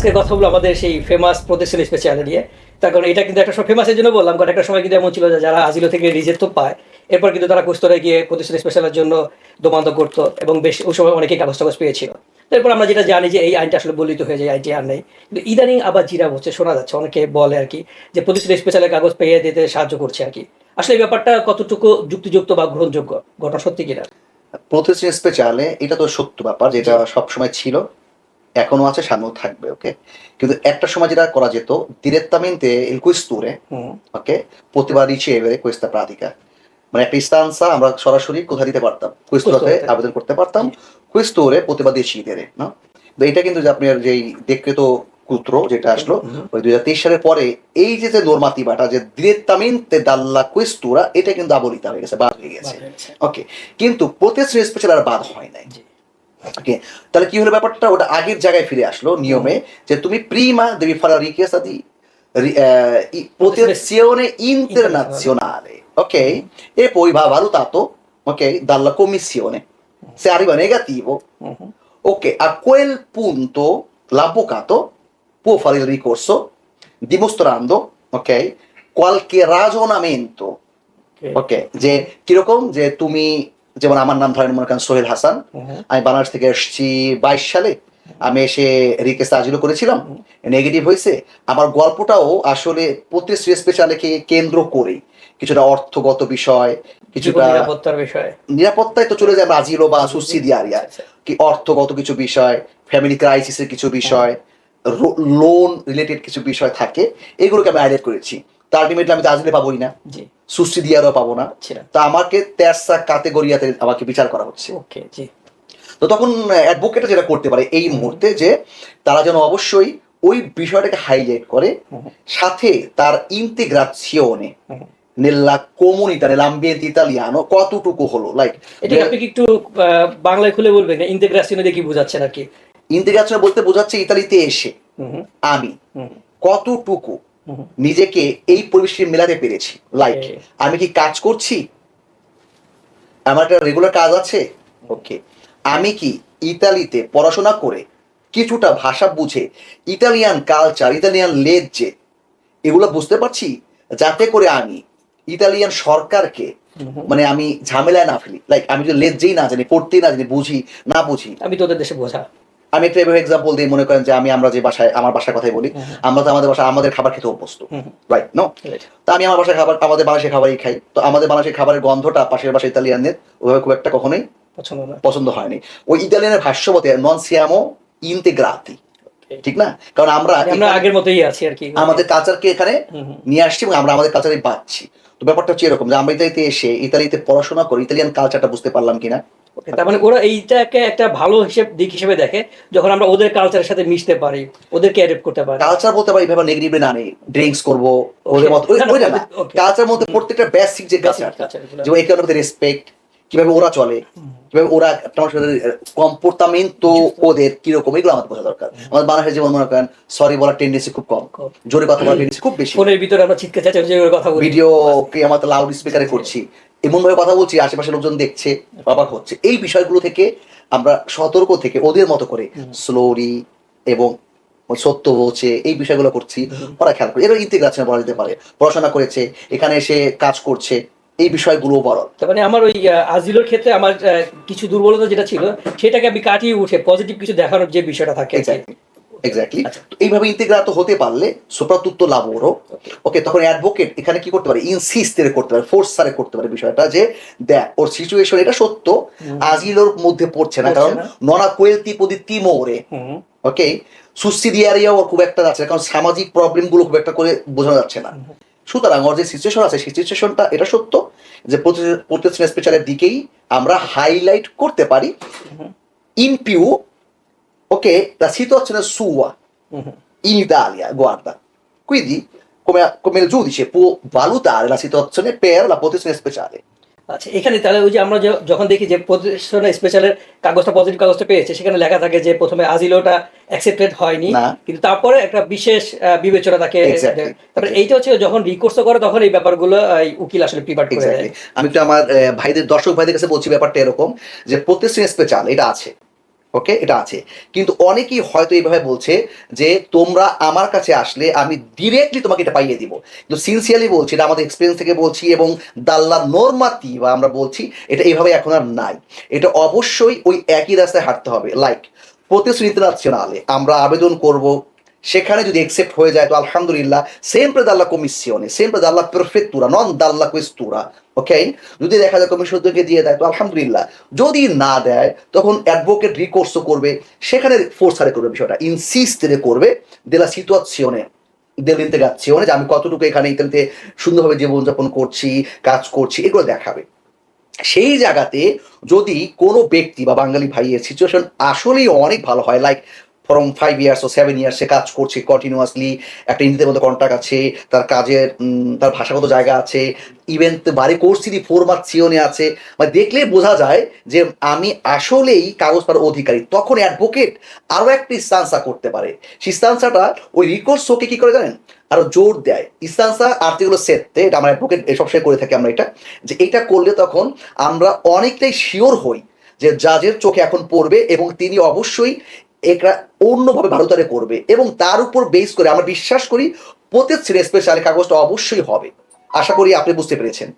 আজকে কথা বলব আমাদের সেই ফেমাস প্রতিষ্ঠান স্পেশালে নিয়ে তার কারণ এটা কিন্তু একটা সময় ফেমাসের জন্য বললাম, কারণ একটা সময় কিন্তু এমন ছিল যারা আজিলো থেকে রিজেক্ট তো পায়, এরপর কিন্তু তারা কুস্তরে গিয়ে প্রতিষ্ঠান স্পেশালের জন্য দোমান্ত করতো এবং বেশ ওই সময় অনেকেই কাগজ টাগজ পেয়েছিল। এরপর আমরা যেটা জানি যে এই আইনটা আসলে বলিত হয়ে যায় আইনটি আর নেই। কিন্তু ইদানিং আবার জিরা হচ্ছে শোনা যাচ্ছে, অনেকে বলে আর কি, যে প্রতিষ্ঠান স্পেশালের কাগজ পেয়ে দিতে সাহায্য করছে আর কি। আসলে এই ব্যাপারটা কতটুকু যুক্তিযুক্ত বা গ্রহণযোগ্য? ঘটনা সত্যি কিনা? প্রতিষ্ঠান স্পেশালে এটা তো সত্য ব্যাপার যেটা সবসময় ছিল। এখনও আছে সামনেও থাকবে ওকে কিন্তু একটা সময় যেটা করা যেত direttamente il questore হুম ওকে poteva ricevere questa pratica মানে একটা ইস্তানসা আমরা সরাসরি কোথায় দিতে পারতাম? কুয়েস্তোরাতে। আবেদন করতে পারতাম। কুয়েস্তোরে poteva decidere না তো এটা কিন্তু যে আপনার যেই দেখক্রেতো কুত্র যেটা আসলো। ওই দুই হাজার তেইশ সালের পরে এই যে যে নর্মাতিভাটা যে direttamente dalla questura এটা কিন্তু আবলিতা হয়ে গেছে বাদ হয়ে গেছে। ওকে কিন্তু প্রতিশ্রুতি স্পেশাল আর বাদ হয় নাই। ওকে তাহলে কি হলো ব্যাপারটা ওটা আগের জায়গায় ফিরে আসলো নিয়মে যে তুমি Prima devi fare la richiesta di ri- eh, i- protezione internazionale ok e poi va valutato ok dalla commissione se arriva negativo hmm hmm. ok a quel punto l'avvocato può fare il ricorso dimostrando ok qualche ragionamento okay যে কিরকম যে তুমি যেমন আমার নাম ধরেন মনে করেন সোহেল হাসান। আমি বাংলাদেশ থেকে এসেছি বাইশ সালে। আমি এসে রিকেস আজিলো করেছিলাম। নেগেটিভ হয়েছে। আমার গল্পটাও আসলে প্রতিশ্রী স্পেশালকে কেন্দ্র করে কিছুটা অর্থগত বিষয় কিছুটা নিরাপত্তার বিষয়ে। নিরাপত্তায় তো চলে যায় আমরা আজিলো বা সুসিডিয়ারিয়া আচ্ছা, কি অর্থগত কিছু বিষয় ফ্যামিলি ক্রাইসিসের কিছু বিষয় লোন রিলেটেড কিছু বিষয় থাকে। এগুলোকে আমি হাইলাইট করেছি। তা আলটিমেটলি আমি তো আজিলে পাবোই না। জি। সুসিডিয়ারও পাবো না। তা আমাকে তেরসা কাতেগরিয়াতে আমাকে বিচার করা হচ্ছে। ওকে জি। তো তখন অ্যাডভোকেট যেটা করতে পারে এই মুহূর্তে যে তারা যেন অবশ্যই ওই বিষয়টাকে হাইলাইট করে সাথে তার হুম। nella comunità nell'ambiente italiano কতটুকু হলো? লাইক এটা আপনি একটু বাংলায় খুলে বলবেন? না ইন্টিগ্রেশনে দিয়ে কি বোঝাচ্ছেন আর কি ইন্টিগ্রাশন বলতে বোঝাচ্ছে ইতালিতে এসে আমি কতটুকু নিজেকে এই পরিবেশে মেলাতে পেরেছি লাইক আমি কি কাজ করছি? আমার একটা রেগুলার কাজ আছে? ওকে আমি কি ইতালিতে পড়াশোনা করে কিছুটা ভাষা বুঝে ইতালিয়ান কালচার ইতালিয়ান লেজে এগুলো বুঝতে পারছি? যাতে করে আমি ইতালিয়ান সরকারকে। মানে আমি ঝামেলায় না ফেলি। লাইক আমি যদি লেজেই না জানি পড়তেই না জানি বুঝি না বুঝি। আমি তোদের দেশে বোঝা। আমি একটা এভাবে এক্সাম্পল দিয়ে মনে করেন যে আমি আমরা যে বাসায় আমার বাসার কথাই বলি আমরা তো আমাদের বাসায় আমাদের খাবার খেতে অভ্যস্ত রাইট নো তা আমি আমার বাসায় খাবার আমাদের বাংলাদেশের খাবারই খাই। তো আমাদের বাংলাদেশের খাবারের গন্ধটা পাশের বাসা ইতালিয়ানদের ওইভাবে খুব একটা কখনোই পছন্দ হয়নি। ওই ইতালিয়ানের ভাষ্যমতে নন সিয়ামো ইন্তেগ্রাতি. ঠিক না? কারণ আমরা আমরা আগের মতোই আছি আর কি। আমাদের কালচারকে এখানে নিয়ে আসছি এবং আমরা আমাদের কালচারে পাচ্ছি তো ব্যাপারটা হচ্ছে এরকম যে আমরা ইতালিতে এসে ইতালিতে পড়াশোনা করে ইতালিয়ান কালচারটা বুঝতে পারলাম কিনা তার মানে ওরা এইটাকে একটা ভালো হিসেব দিক হিসেবে দেখে যখন আমরা ওদের কালচারের সাথে মিশতে পারি ওদেরকে অ্যাডপ্ট করতে পারি। কালচার বলতে পারি এভাবে নেগেটিভ না নেই। ড্রিঙ্কস করব ওদের মতো ওইটা না কালচার মধ্যে প্রত্যেকটা বেসিক যে কালচার যে মধ্যে রেসপেক্ট কীভাবে ওরা চলে। ওরা তোমার সাথে কম্পোর্টামেন্টো ওদের কীরকম এগুলো আমাদের বোঝা দরকার। আমাদের বাংলাদেশে যেমন মনে করেন সরি বলার টেন্ডেন্সি খুব কম। জোরে কথা বলার টেন্ডেন্সি খুব বেশি। ফোনের ভিতরে আমরা চিৎকার চাচার যে কথা বলি। ভিডিও কে আমরা লাউড স্পিকারে করছি। এমন ভাবে কথা বলছি আশেপাশে লোকজন দেখছে অবাক হচ্ছে। এই বিষয়গুলো থেকে আমরা সতর্ক থেকে ওদের মতো করে স্লোরি এবং সত্য বলছে এই বিষয়গুলো করছি। ওরা খেয়াল করে। এরা ইন্টিগ্রেশনে বলা যেতে পারে পড়াশোনা করেছে এখানে এসে কাজ করছে। এই বিষয়গুলো বড় তার মানে আমার ওই আজিলোর ক্ষেত্রে আমার কিছু দুর্বলতা যেটা ছিল সেটাকে আমি কাটিয়ে উঠে পজিটিভ কিছু দেখানোর যে বিষয়টা থাকে। এক্স্যাক্টলি আচ্ছা। এইভাবে ইন্টিগ্রাত হতে পারলে সোপ্রাতুত্ব লাভরও Okay. ওকে তখন অ্যাডভোকেট এখানে কি করতে পারে? ইনসিস্টের করতে পারে ফোর্স সারে করতে পারে বিষয়টা যে দেখ ওর সিচুয়েশন এটা সত্য আজিলোর মধ্যে পড়ছে না কারণ। ননা কোয়েলতি পদি তিমোরে ওকে সুসিডিয়ারিয়াও ওর খুব একটা যাচ্ছে না, কারণ সামাজিক প্রবলেমগুলো খুব একটা করে বোঝানো যাচ্ছে না। সুতরাং ওর যে সিচুয়েশন আছে সেই সিচুয়েশনটা এটা সত্য যে প্রতিষ্ঠান স্পেশালের দিকেই আমরা হাইলাইট করতে পারি ইন পিউ ওকে la situazione sua hmm, hmm. in Italia, guarda. Quindi, come, come il giudice può valutare la situazione per la protezione speciale. আচ্ছা এখানে তাহলে ওই যে আমরা যখন দেখি যে প্রতিষ্ঠান স্পেশালের কাগজটা পজিটিভ কাগজটা পেয়েছে সেখানে লেখা থাকে যে প্রথমে আজিলোটা অ্যাকসেপ্টেড হয়নি কিন্তু তারপরে একটা বিশেষ বিবেচনা তাকে. তারপরে এইটা হচ্ছে যখন রিকোর্স করে তখন এই ব্যাপারগুলো উকিল আসলে প্রিপার করে আমি তো আমার ভাইদের দর্শক ভাইদের কাছে বলছি ব্যাপারটা এরকম যে প্রতিষ্ঠান স্পেশাল এটা আছে। ওকে এটা আছে। কিন্তু অনেকেই হয়তো এইভাবে বলছে যে, তোমরা আমার কাছে আসলে আমি ডিরেক্টলি তোমাকে এটা পাইয়ে দিব। কিন্তু সিনসিয়ারলি বলছি, এটা আমাদের এক্সপিরিয়েন্স থেকে বলছি এবং দাল্লা নর্মাতি বা আমরা বলছি, এটা এইভাবে এখন আর নাই। এটা অবশ্যই ওই একই রাস্তায় হাঁটতে হবে। লাইক প্রতিশ্রুতি ইন্টারন্যাশনালে আমরা আবেদন করব সেখানে যদি একসেপ্ট হয়ে যায়, তো আলহামদুলিল্লাহ sempre dalla commissione sempre dalla prefettura non dalla questura ওকে যদি দেখা যায় কমিশনকে দিয়ে দেয়, তো আলহামদুলিল্লাহ। যদি না দেয়, তখন অ্যাডভোকেট রিকোর্সও করবে, সেখানে ফোর্সারে করবে বিষয়টা ইনসিস্টে করবে দেলা সিচুয়াzione dell'integrazione যে আমি কতটুকু এখানে ইতালিতে সুন্দরভাবে জীবনযাপন করছি, কাজ করছি, এগুলো দেখাবে। সেই জায়গাতে যদি কোনো ব্যক্তি বা বাঙালি ভাইয়ের সিচুয়েশন আসলেই অনেক ভালো হয় লাইক ফ্রম ফাইভ ইয়ার্স ও সেভেন ইয়ার্স সে কাজ করছে কন্টিনিউয়াসলি একটা ইন্ডিতে মধ্যে কন্ট্যাক্ট আছে, তার কাজের তার ভাষাগত জায়গা আছে ইভেন বাড়ি কোর্সিটি সিওনে আছে। মানে দেখলে বোঝা যায় যে আমি আসলেই কাগজ পাওয়ার অধিকারী। তখন অ্যাডভোকেট আরও একটা ইস্তান্সা করতে পারে। সেই ইস্তান্সাটা ওই রিকোর্স ওকে কি করে জানেন? আরও জোর দেয়। ইস্তান্সা আর্টিগুলো সেটতে এটা আমার অ্যাডভোকেট সবসময় করে থাকি আমরা এটা, যে এটা করলে তখন আমরা অনেকটাই শিওর হই যে জাজের চোখে এখন পড়বে এবং তিনি অবশ্যই এটা অন্যভাবে ভারতারে করবে এবং তার উপর বেস করে আমরা বিশ্বাস করি প্রত্যেক স্পেশাল কাগজটা অবশ্যই হবে। আশা করি আপনি বুঝতে পেরেছেন।